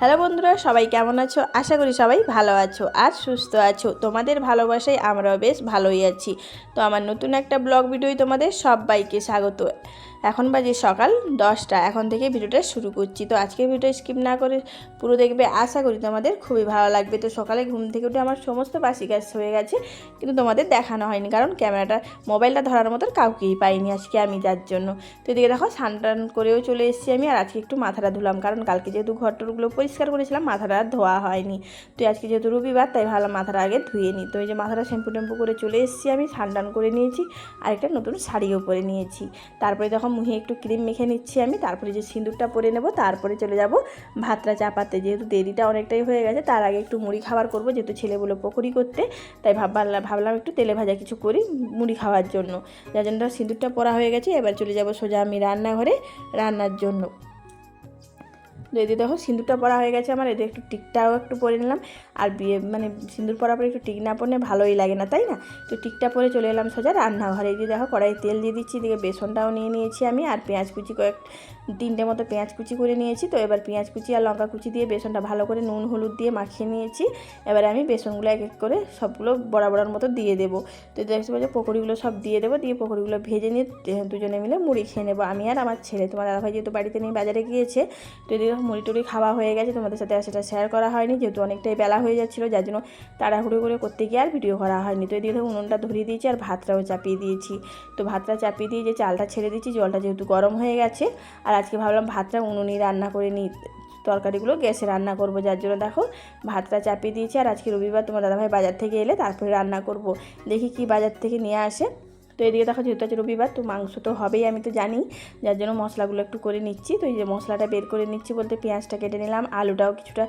Hello বন্ধুরা, সবাই কেমন আছো? আশা করি সবাই ভালো আছো আর সুস্থ আছো। তোমাদের ভালোবাসায় আমরাও বেশ ভালোই আছি। তো আমার নতুন একটা ব্লগ ভিডিওই তোমাদের সবাইকে স্বাগত। এখন বাজে সকাল দশটা। এখন থেকে ভিডিওটা শুরু করছি। তো আজকে ভিডিও স্কিপ না করে পুরো দেখবে, আশা করি তোমাদের খুবই ভালো লাগবে। তো সকালে ঘুম থেকে উঠে আমার সমস্ত বাসি কাজ হয়ে গেছে, কিন্তু তোমাদের দেখানো হয়নি, কারণ ক্যামেরাটা, মোবাইলটা ধরার মতো কাউকেই পাইনি আজকে আমি যার জন্য। তো এদিকে দেখো, স্নান টান করেও চলে এসেছি আমি, আর আজকে একটু মাথাটা ধুলাম, কারণ কালকে যেহেতু ঘরটরগুলো পরিষ্কার করেছিলাম, মাথাটা ধোয়া হয়নি। তো আজকে যেহেতু রবিবার, তাই ভালো মাথাটা আগে ধুয়ে নিই। তো এই যে মাথাটা শ্যাম্পু ট্যাম্পু করে চলে এসেছি আমি, স্নান টান করে নিয়েছি, আর একটা নতুন শাড়িও পরে নিয়েছি। তারপরে দেখো মুহে একটু ক্রিম মেখে নিচ্ছি আমি, তারপরে যে সিঁদুরটা পরে নেব, তারপরে চলে যাব ভাতটা চাপাতে। যেহেতু দেরিটা অনেকটাই হয়ে গেছে, তার আগে একটু মুড়ি খাবার করব, যেহেতু ছেলেগুলো পকোড়ি করতে, তাই ভাবলাম ভাবলাম একটু তেলে ভাজা কিছু করি মুড়ি খাওয়ার জন্য। যার জন্য সিঁদুরটা পরা হয়ে গেছে, এবার চলে যাব সোজা আমি রান্নাঘরে রান্নার জন্য। যদি দেখো, সিঁদুরটা পরা হয়ে গেছে আমার এদের একটু টিকটাও একটু পরে নিলাম। আর বিয়ে মানে সিঁদুর পরার পরে একটু টিক না পরলে ভালোই লাগে না, তাই না? তো টিকটা পরে চলে এলাম সোজা রান্নাঘরে। দিয়ে দেখো কড়াই তেল দিয়ে দিচ্ছি, এদিকে বেসনটাও নিয়ে নিয়েছি আমি, আর পেঁয়াজ কুচি কয়েক, তিনটে মতো পেঁয়াজ কুচি করে নিয়েছি। তো এবার পেঁয়াজ কুচি আর লঙ্কা কুচি দিয়ে বেসনটা ভালো করে নুন, হলুদ দিয়ে মাখিয়ে নিয়েছি। এবার আমি বেসনগুলো এক এক করে সবগুলো বড়া বড়ার মতো দিয়ে দেবো। তো দেখতে পাচ্ছি, পকোড়িগুলো সব দিয়ে দেবো, দিয়ে পকোড়িগুলো ভেজে নিয়ে দুজনে মিলে মুড়ি খেয়ে নেব। আমি আর আমার ছেলে, তোমার দাদাভাই যেহেতু বাড়িতে নেই, বাজারে গিয়েছে, তো এদিকে মুড়ি টুড়ি খাওয়া হয়ে গেছে, তোমাদের সাথে সেটা শেয়ার করা হয়নি, যেহেতু অনেকটাই বেলা হয়ে যাচ্ছিল, যার জন্য তাড়াহুড়ো করে করতে গিয়ে আর ভিডিও করা হয়নি। তো এদিকে উনুনটা ধরিয়ে দিয়েছি আর ভাতটাও চাপিয়ে দিয়েছি। তো ভাতটা চাপিয়ে দিয়ে যে চালটা ছেড়ে দিয়েছি, জলটা যেহেতু গরম হয়ে গেছে, আর আজকে ভাবলাম ভাতটা উনুনই রান্না করে নিই, তরকারিগুলো গ্যাসে রান্না করব, যার জন্য দেখো ভাতটা চাপিয়ে দিয়েছি। আর আজকে রবিবার তোমার দাদাভাই বাজার থেকে এলে তারপরে রান্না করব। দেখি কি বাজার থেকে নিয়ে আসে। তো এদিকে দেখো যেহেতু আছে রবিবার, তো মাংস তো হবেই, আমি তো জানি। যার জন্য মশলাগুলো একটু করে নিচ্ছি। তো এই যে মশলাটা বের করে নিচ্ছি বলতে পেঁয়াজটা কেটে নিলাম। আলুটাও কিছুটা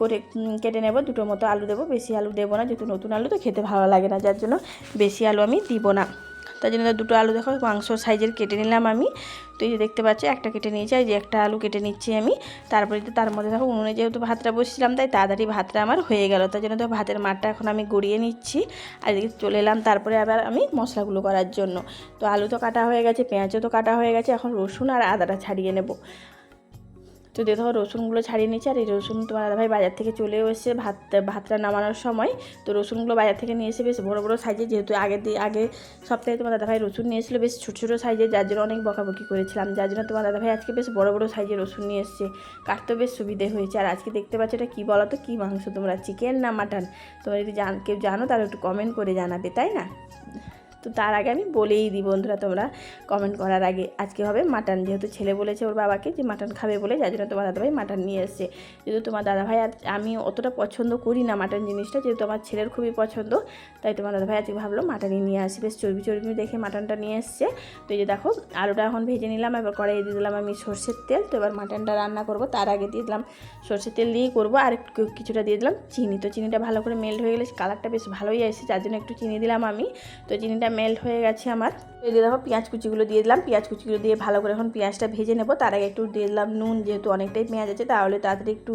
করে কেটে নেব। দুটো মতো আলু দেবো। বেশি আলু দেবো না, যেহেতু নতুন আলু, তো খেতে ভালো লাগে না, যার জন্য বেশি আলু আমি দিব না। তার জন্য দুটো আলু দেখো, মাংস সাইজের কেটে নিলাম আমি। তো এই যে দেখতে পাচ্ছি, একটা কেটে নিয়েছি, আর যে একটা আলু কেটে নিচ্ছি আমি। তারপরে তো তার মধ্যে দেখো, উনুনে যেহেতু ভাতটা বসছিলাম, তাই তাড়াতাড়ি ভাতটা আমার হয়ে গেল। তার জন্য তো ভাতের মাঠটা এখন আমি গড়িয়ে নিচ্ছি। আর এদিকে চলে এলাম তারপরে আবার আমি মশলাগুলো করার জন্য। তো আলু তো কাটা হয়ে গেছে, পেঁয়াজও তো কাটা হয়ে গেছে, এখন রসুন আর আদাটা ছাড়িয়ে নেব। তো ধরো রসুনগুলো ছাড়িয়ে নিচ্ছি আর এই রসুন তোমার দাদাভাই বাজার থেকে চলেও এসে ভাত, ভাতটা নামানোর সময়। তো রসুনগুলো বাজার থেকে নিয়ে এসে বেশ বড়ো বড়ো সাইজে, যেহেতু আগে দিয়ে আগে সপ্তাহে তোমার দাদাভাই রসুন নিয়ে এসেছিল, বেশ ছোটো ছোটো সাইজে, যার জন্য অনেক বকাবকি করেছিলাম। যার জন্য তোমার দাদাভাই আজকে বেশ বড়ো বড়ো সাইজে রসুন নিয়ে এসছে। কাটতেও বেশ সুবিধে হয়েছে। আর আজকে দেখতে পাচ্ছ এটা কী বলো তো কী মাংস তোমরা, চিকেন না মাটন? তোমরা যদি জান, কেউ জানো তাহলে একটু কমেন্ট করে জানাবে, তাই না? তো তার আগে আমি বলেই দিই বন্ধুরা তোমরা কমেন্ট করার আগে। আজকে হবে মাটন যেহেতু ছেলে বলেছে ওর বাবাকে যে মাটন খাবে বলে, যার জন্য তোমার দাদাভাই মাটন নিয়ে এসছে। যেহেতু তোমার দাদাভাই আর আমি অতটা পছন্দ করি না মাটন জিনিসটা, যেহেতু আমার ছেলের খুবই পছন্দ, তাই তোমার দাদাভাই আজকে ভাবলো মাটনই নিয়ে আসি। বেশ চর্বি চর্বি দেখে মাটনটা নিয়ে এসছে। তো এই যে দেখো, আলুটা এখন ভেজে নিলাম, এবার কড়াই দিয়ে দিলাম আমি সর্ষের তেল। তো এবার মাটনটা রান্না করব, তার আগে দিয়ে দিলাম সর্ষের তেল দিয়েই করব। আর কিছুটা দিয়ে দিলাম চিনি। তো চিনিটা ভালো করে মেল্ট হয়ে গেলে কালারটা বেশ ভালোই আসে, যার জন্য একটু চিনি দিলাম আমি। তো চিনিটা মেল্ট হয়ে গেছে আমার। দিয়ে দেখো, পেঁয়াজ কুচিগুলো দিয়ে দিলাম। পেঁয়াজ কুচিগুলো দিয়ে ভালো করে এখন পেঁয়াজটা ভেজে নেব। তার আগে একটু দিয়ে দিলাম নুন, যেহেতু অনেকটাই পেঁয়াজ আছে, তাহলে তাড়াতাড়ি একটু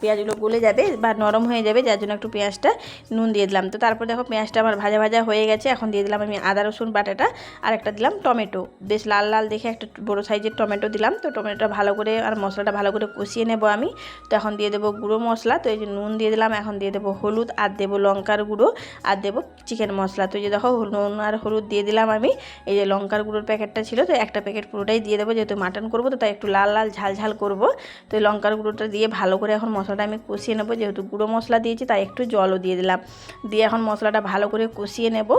পেঁয়াজগুলো গলে যাবে বা নরম হয়ে যাবে, যার জন্য একটু পেঁয়াজটা নুন দিয়ে দিলাম। তো তারপর দেখো, পেঁয়াজটা আমার ভাজা ভাজা হয়ে গেছে। এখন দিয়ে দিলাম আমি আদা, রসুন, বাটাটা, আর একটা দিলাম টমেটো। বেশ লাল লাল দেখে একটা বড়ো সাইজের টমেটো দিলাম। তো টমেটোটা ভালো করে আর মশলাটা ভালো করে কষিয়ে নেব আমি। তো এখন দিয়ে দেবো গুঁড়ো মশলা। তো এই যে নুন দিয়ে দিলাম, এখন দিয়ে দেবো হলুদ, আর দেবো লঙ্কার গুঁড়ো, আর দেবো চিকেন মশলা। তো এই যে দেখো, নুন আর হলুদ দিয়ে দিলাম আমি। এই যে লঙ্কার গুঁড়োর প্যাকেটটা ছিল, তো একটা প্যাকেট পুরোটাই দিয়ে দেবো, যেহেতু মাটন করব, তো তাই একটু লাল লাল ঝাল ঝাল করব। তো লঙ্কার গুঁড়োটা দিয়ে ভালো করে এখন মশলাটা আমি কষিয়ে নেব, যেহেতু গুঁড়ো মশলা দিয়েছি, তাই একটু জলও দিয়ে দিলাম। দিয়ে এখন মশলাটা ভালো করে কষিয়ে নেব।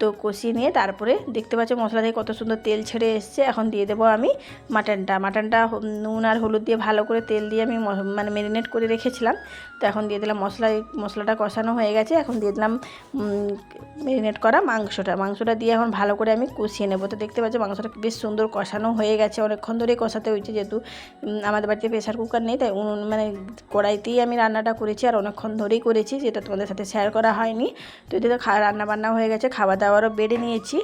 তো কষিয়ে নিয়ে তারপরে দেখতে পাচ্ছ মশলা দিয়ে কত সুন্দর তেল ছেড়ে এসছে, এখন দিয়ে দেবো আমি মাটনটা। মাটনটা নুন আর হলুদ দিয়ে ভালো করে তেল দিয়ে আমি মানে ম্যারিনেট করে রেখেছিলাম। তো এখন দিয়ে দিলাম মশলা মশলাটা কষানো হয়ে গেছে, এখন দিয়ে দিলাম ম্যারিনেট করা মাংসটা। মাংসটা দিয়ে এখন ভালো করে আমি কষিয়ে নেব। তো দেখতে পাচ্ছি মাংসটা বেশ সুন্দর কষানো হয়ে গেছে, অনেকক্ষণ ধরেই কষাতে হয়েছে যেহেতু আমাদের বাড়িতে প্রেশার কুকার নেই, তাই উনুন মানে কড়াইতেই আমি রান্নাটা করেছি আর অনেকক্ষণ ধরেই করেছি, যেটা তোমাদের সাথে শেয়ার করা হয়নি। তো এদিকে রান্না বান্না হয়ে গেছে, খাওয়া দাওয়ারও বেড়ে নিয়েছি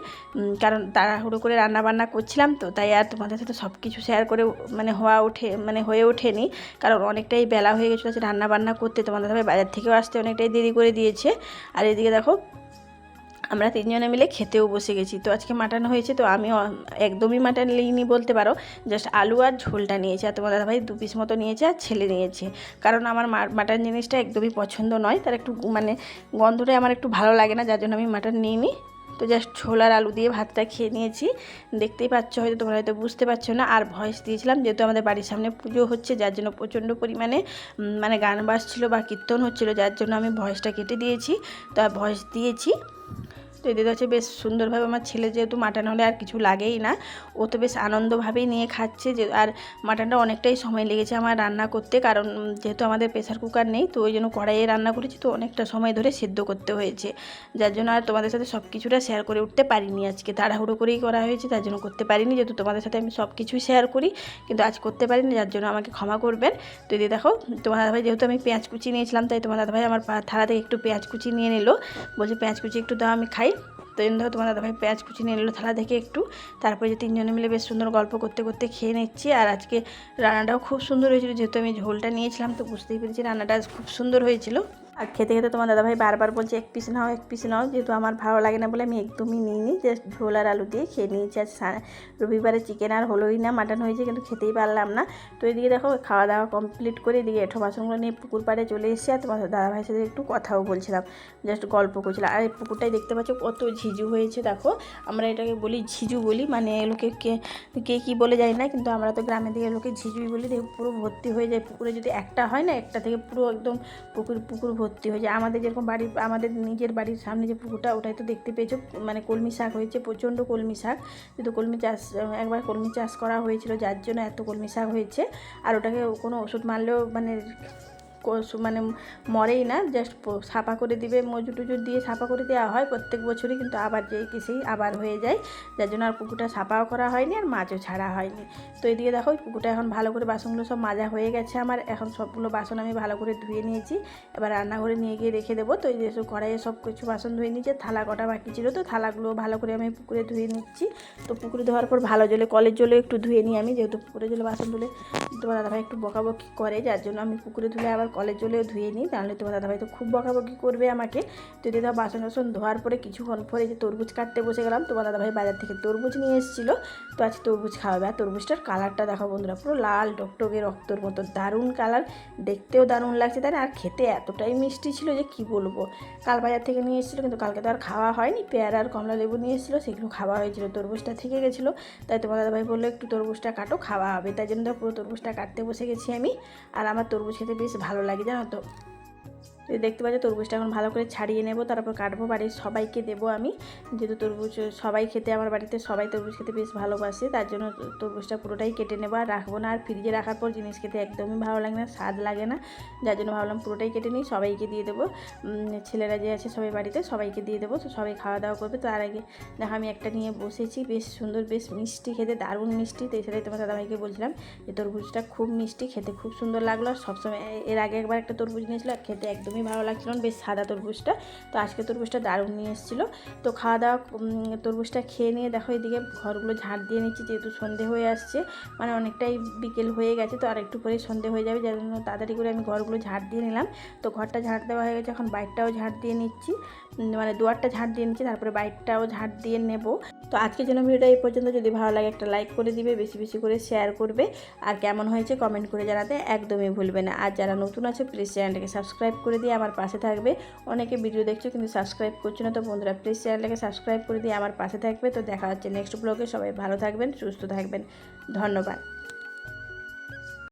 কারণ তাড়াহুড়ো করে রান্না বান্না করছিলাম তো, তাই আর তোমাদের সাথে সব কিছু শেয়ার করে মানে হওয়া ওঠে মানে হয়ে ওঠেনি, কারণ অনেকটাই বেলা হয়ে গেছিল রান্না বান্না করতে, তোমাদের সাথে বাজার থেকেও আসতে অনেকটাই দেরি করে দিয়েছে। আর এদিকে দেখো আমরা তিনজনে মিলে খেতেও বসে গেছি। তো আজকে মাটন হয়েছে, তো আমি একদমই মাটন নিইনি বলতে পারো। জাস্ট আলু আর ঝোলটা নিয়েছি আর তোমার দাদাভাই দু পিস মতো নিয়েছে আর ছেলে নিয়েছে। কারণ আমার মাটন জিনিসটা একদমই পছন্দ নয়, তার একটু মানে গন্ধটাই আমার একটু ভালো লাগে না, যার জন্য আমি মাটন নিইনি। তো জাস্ট ছোল আর আলু দিয়ে ভাতটা খেয়ে নিয়েছি। দেখতেই পাচ্ছ হয়তো, তোমরা হয়তো বুঝতে পারছ না, আর ভয়েস দিয়েছিলাম যেহেতু আমাদের বাড়ির সামনে পুজো হচ্ছে, যার জন্য প্রচণ্ড পরিমাণে মানে গান বাজছিল বা কীর্তন হচ্ছিল, যার জন্য আমি ভয়েসটা কেটে দিয়েছি। তো আর ভয়েস দিয়েছি। তো এদের হচ্ছে বেশ সুন্দরভাবে আমার ছেলে যেহেতু মাটন হলে আর কিছু লাগেই না, ও তো বেশ আনন্দভাবেই নিয়ে খাচ্ছে যে, আর মাটনটা অনেকটাই সময় লেগেছে আমার রান্না করতে, কারণ যেহেতু আমাদের প্রেসার কুকার নেই, তো ওই জন্য কড়াইয়ে রান্না করেছি, তো অনেকটা সময় ধরে সেদ্ধ করতে হয়েছে। যার জন্য আর তোমাদের সাথে সব কিছুটা শেয়ার করে উঠতে পারিনি আজকে, তাড়াহুড়ো করেই করা হয়েছে, তার জন্য করতে পারিনি, যেহেতু তোমাদের সাথে আমি সব কিছুই শেয়ার করি, কিন্তু আজ করতে পারিনি, যার জন্য আমাকে ক্ষমা করবেন। তো যে দেখো, তোমার দাদাভাই যেহেতু আমি পেঁয়াজ কুচি নিয়েছিলাম, তাই তোমার দাদাভাই আমার থালা থেকে একটু পেঁয়াজ কুচি নিয়ে নিল, বলছে পেঁয়াজ কুচি একটু দাও, আমি খাই। তো ধর দেখো তোমার দাদাভাই পেঁয়াজ কুচি নিয়ে নিল থালা থেকে একটু। তারপরে যে তিনজনে মিলে বেশ সুন্দর গল্প করতে করতে খেয়ে নিচ্ছি। আর আজকে রান্নাটাও খুব সুন্দর হয়েছিল, যেহেতু আমি ঝোলটা নিয়েছিলাম, তো বুঝতেই পেরেছি রান্নাটা খুব সুন্দর হয়েছিল। আর খেতে খেতে তোমার দাদাভাই বারবার বলছে, এক পিস নাও, এক পিস নাও। যেহেতু আমার ভালো লাগে না বলে আমি একদমই নিইনি জাস্ট ঝোল আর আলু দিয়ে খেয়ে নিয়েছি। সা- রবিবারে চিকেন আর হলোই না মাটন হয়েছে কিন্তু খেতেই পারলাম না। তো এদিকে দেখো খাওয়া দাওয়া কমপ্লিট করে এদিকে এঠো বাসনগুলো নিয়ে পুকুর পাড়ে চলে এসেছি আর তোমার দাদাভাইয়ের সাথে একটু কথাও বলছিলাম জাস্ট গল্প করছিলাম। আর এই পুকুরটাই দেখতে পাচ্ছ কত ঝিঝু হয়েছে, দেখো। আমরা এটাকে বলি ঝিঝু বলি মানে লোকে কে কে কী বলে যায় না, কিন্তু আমরা তো গ্রামের দিকে লোকে ঝিঝুই বলি, দেখো পুরো ভর্তি হয়ে যায়। পুকুরে যদি একটা হয় না, একটা থেকে পুরো একদম পুকুর পুকুর ভর্তি হয়ে যায়। আমাদের যেরকম বাড়ির আমাদের নিজের বাড়ির সামনে যে পুকুরটা, ওটাই তো দেখতে পেয়েছ। মানে কলমি শাক হয়েছে, প্রচণ্ড কলমি শাক। কিন্তু কলমি চাষ, একবার কলমি চাষ করা হয়েছিল, যার জন্য এত কলমি শাক হয়েছে। আর ওটাকে কোনো ওষুধ মারলেও মানে মানে মরেই না জাস্ট ছাপা করে দিবে, মজুর টুজুর দিয়ে ছাপা করে দেওয়া হয় প্রত্যেক বছরই, কিন্তু আবার যে কিসেই আবার হয়ে যায়। যার জন্য আর পুকুরটা ছাপাও করা হয়নি আর মাছও ছাড়া হয়নি। তো এদিকে দেখো পুকুরটা এখন ভালো করে বাসনগুলো সব মাজা হয়ে গেছে আমার। এখন সবগুলো বাসন আমি ভালো করে ধুয়ে নিয়েছি। এবার রান্নাঘরে নিয়ে গিয়ে রেখে দেবো। তো এই যে সব কড়াইয়ে সব কিছু বাসন ধুয়ে নিয়েছে থালা কটা বাকি ছিল তো থালাগুলো ভালো করে আমি পুকুরে ধুয়ে নিচ্ছি। তো পুকুরে ধোয়ার পর ভালো জলে, কলের জলে একটু ধুয়ে নিই আমি, যেহেতু পুকুরে জলে বাসন ধুলে, তোমার দাদাভাই একটু বকাবকি করে, যার জন্য আমি পুকুরে ধুলে আবার কলের জলেও ধুয়ে নিই, তাহলে তোমার দাদাভাই তো খুব বকাবকি করবে আমাকে। তো যদি দাও বাসন টাসন ধোয়ার পরে কিছুক্ষণ পরে যে তরমুজ কাটতে বসে গেলাম, তোমার দাদাভাই বাজার থেকে তরমুজ নিয়ে এসেছিল, তো আজ তরমুজ খাওয়াবে। আর তরমুজটার কালারটা দেখো বন্ধুরা, পুরো লাল টকটকে রক্তর মতো, দারুণ কালার। দেখতেও দারুণ লাগছে, তাই না? আর খেতে এতটাই মিষ্টি ছিল যে কি বলব? কাল বাজার থেকে নিয়ে এসেছিল, কিন্তু কালকে তো আর খাওয়া হয়নি। পেয়ারা আর কমলা লেবু নিয়ে এসেছিল, সেগুলো খাওয়া হয়েছিল, তরমুজটা থেকে গেছিল। তাই তোমার দাদাভাই বলল, একটু তরমুজটা কাটো, খাওয়া হবে। তাই জন্য পুরো তরমুজটা কাটতে বসে গেছি আমি। আর আমার তরমুজ খেতে বেশ ভালো লাগে জানো তো তো এই দেখতে পাচ্ছ তরমুজটা এখন ভালো করে ছাড়িয়ে নেব, তারপর কাটবো, বাড়ির সবাইকে দেবো আমি। যেহেতু তরমুজ, সবাই খেতে আমার বাড়িতে সবাই তরমুজ খেতে বেশ ভালোবাসে, তার জন্য তরমুজটা পুরোটাই কেটে নেব আর রাখব না। আর ফ্রিজে রাখার পর জিনিস খেতে একদমই ভালো লাগে না, স্বাদ লাগে না, যার জন্য ভাবলাম পুরোটাই কেটে নিই, সবাইকে দিয়ে দেবো। ছেলেরা যে আছে সবাই বাড়িতে, সবাইকে দিয়ে দেবো, তো সবাই খাওয়া দাওয়া করবে। তার আগে দেখো আমি একটা নিয়ে বসেছি, বেশ সুন্দর, বেশ মিষ্টি খেতে, দারুণ মিষ্টি। তো সেটাই তোমার দাদাভাইকে বলছিলাম যে তরমুজটা খুব মিষ্টি, খেতে খুব সুন্দর লাগল। আর সবসময় এর আগে একবার একটা তরমুজ নিয়েছিল খেতে একদমই ভালো লাগছিল বেশ সাদা তরমুজটা। তো আজকে তরমুজটা দারুণ নিয়ে এসেছিল। তো খাওয়া দাওয়া তরমুজটা খেয়ে নিয়ে দেখো এদিকে ঘরগুলো ঝাড় দিয়ে নিচ্ছি, যেহেতু সন্ধে হয়ে আসছে। মানে অনেকটাই বিকেল হয়ে গেছে, তো আর একটু পরে সন্ধে হয়ে যাবে যার জন্য তাড়াতাড়ি করে আমি ঘরগুলো ঝাড় দিয়ে নিলাম। তো ঘরটা ঝাড় দেওয়া হয়ে গেছে, এখন বাইকটাও ঝাড় দিয়ে নিচ্ছি। মানে দুয়ারটা ঝাড় দিয়ে নিচ্ছি, তারপরে বাইকটাও ঝাড় দিয়ে নেব। তো আজকের জন্য ভিডিওটা এই পর্যন্ত। যদি ভালো লাগে একটা লাইক করে দিবে, বেশি বেশি করে শেয়ার করবে। আর কেমন হয়েছে কমেন্ট করে জানাতে একদমই ভুলবে না। আর যারা নতুন আছে প্লিজ চ্যানেলটাকে সাবস্ক্রাইব করে দিয়ে আমার পাশে থাকবে। অনেকে ভিডিও দেখছ কিন্তু সাবস্ক্রাইব করছ না, তো বন্ধুরা প্লিজ চ্যানেলটাকে সাবস্ক্রাইব করে দিয়ে আমার পাশে থাকবে। তো দেখা হচ্ছে নেক্সট ব্লগে সবাই ভালো থাকবেন, সুস্থ থাকবেন। ধন্যবাদ।